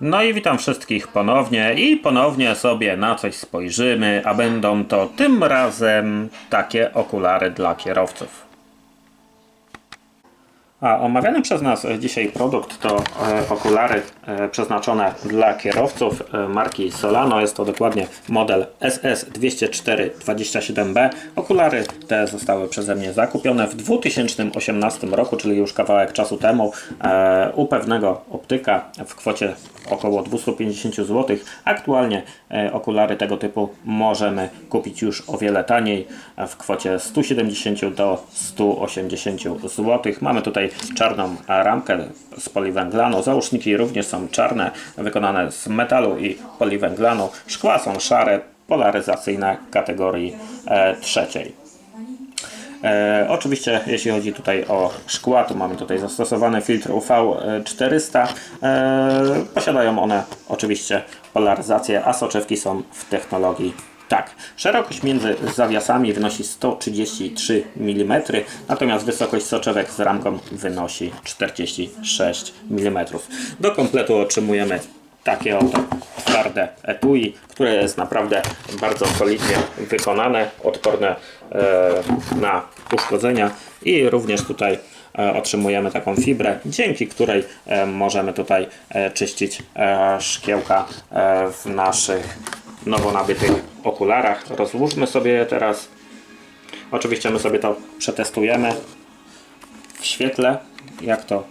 No i witam wszystkich ponownie i ponownie sobie na coś spojrzymy, a będą to tym razem takie okulary dla kierowców. A omawiany przez nas dzisiaj produkt to e, okulary e, przeznaczone dla kierowców e, marki Solano. Jest to dokładnie model SS204-27B. Okulary te zostały przeze mnie zakupione w 2018 roku, czyli już kawałek czasu temu e, u pewnego optyka w kwocie około 250 zł. Aktualnie e, okulary tego typu możemy kupić już o wiele taniej e, w kwocie 170 do 180 zł. Mamy tutaj czarną ramkę z poliwęglanu. Załączniki również są czarne, wykonane z metalu i poliwęglanu. Szkła są szare, polaryzacyjne kategorii e, trzeciej. E, oczywiście jeśli chodzi tutaj o szkła, to mamy tutaj zastosowany filtr UV400. E, posiadają one oczywiście polaryzację, a soczewki są w technologii tak. Szerokość między zawiasami wynosi 133 mm, natomiast wysokość soczewek z ramką wynosi 46 mm. Do kompletu otrzymujemy takie oto twarde etui, które jest naprawdę bardzo solidnie wykonane, odporne e, na uszkodzenia i również tutaj e, otrzymujemy taką fibrę, dzięki której e, możemy tutaj czyścić szkiełka w naszych nowo nabytych okularach. Rozłóżmy sobie je teraz. Oczywiście my sobie to przetestujemy w świetle, jak to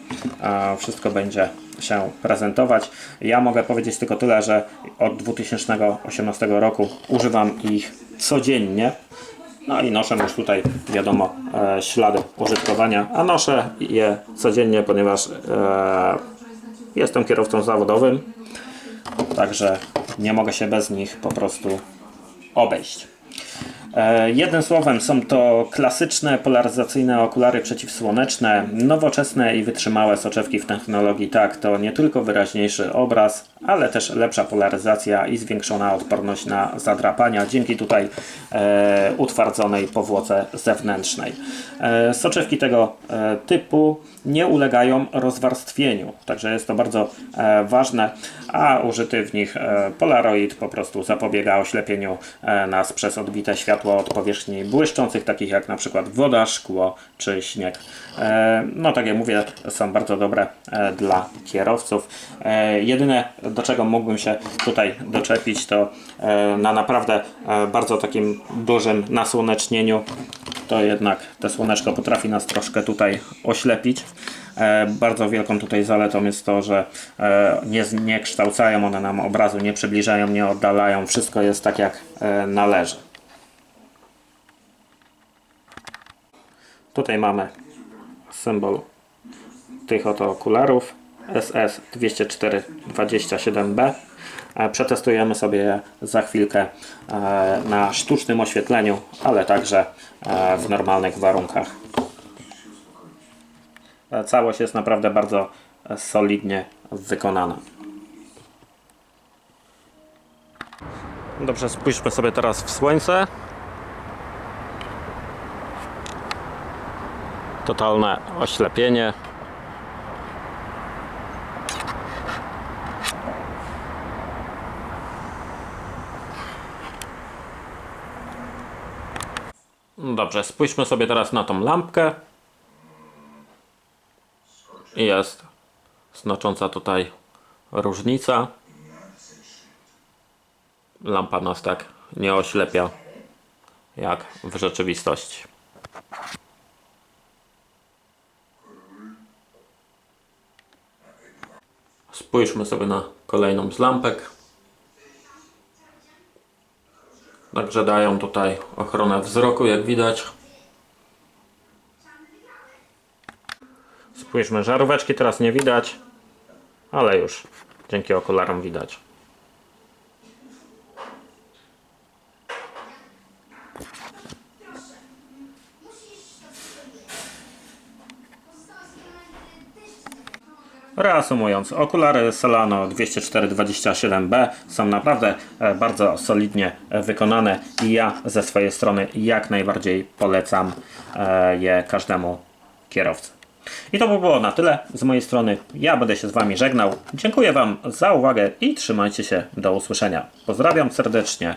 wszystko będzie się prezentować. Ja mogę powiedzieć tylko tyle, że od 2018 roku używam ich codziennie. No i noszę już tutaj, wiadomo, e, ślady użytkowania, a noszę je codziennie, ponieważ e, jestem kierowcą zawodowym, także nie mogę się bez nich po prostu obejść. E, Jednym słowem, są to klasyczne, polaryzacyjne okulary przeciwsłoneczne, nowoczesne i wytrzymałe soczewki w technologii tak, to nie tylko wyraźniejszy obraz, ale też lepsza polaryzacja i zwiększona odporność na zadrapania dzięki tutaj e, utwardzonej powłoce zewnętrznej. E, soczewki tego e, typu nie ulegają rozwarstwieniu, także jest to bardzo e, ważne, a użyty w nich e, Polaroid po prostu zapobiega oślepieniu e, nas przez odbite światło od powierzchni błyszczących, takich jak na przykład woda, szkło czy śnieg. E, no tak jak mówię, są bardzo dobre e, dla kierowców. E, jedyne do czego mógłbym się tutaj doczepić to e, na naprawdę e, bardzo takim dużym nasłonecznieniu to jednak te słoneczko potrafi nas troszkę tutaj oślepić. E, bardzo wielką tutaj zaletą jest to, że nie, nie kształcają one nam obrazu, nie przybliżają, nie oddalają. Wszystko jest tak jak należy. Tutaj mamy symbol tych oto okularów SS 204-27B. E, Przetestujemy sobie je za chwilkę e, na sztucznym oświetleniu, ale także e, w normalnych warunkach. Całość jest naprawdę bardzo solidnie wykonana. Dobrze, spójrzmy sobie teraz w słońce. Totalne oślepienie. Dobrze, spójrzmy sobie teraz na tą lampkę. Jest znacząca tutaj różnica. Lampa nas tak nie oślepia jak w rzeczywistości. Spójrzmy sobie na kolejną z lampek. Także dają tutaj ochronę wzroku, jak widać. Spójrzmy, żaróweczki teraz nie widać, ale już dzięki okularom widać. Reasumując, okulary Solano 204-27B są naprawdę e, bardzo solidnie e, wykonane i ja ze swojej strony jak najbardziej polecam e, je każdemu kierowcy. I to by było na tyle z mojej strony. Ja będę się z Wami żegnał. Dziękuję Wam za uwagę i trzymajcie się. Do usłyszenia. Pozdrawiam serdecznie.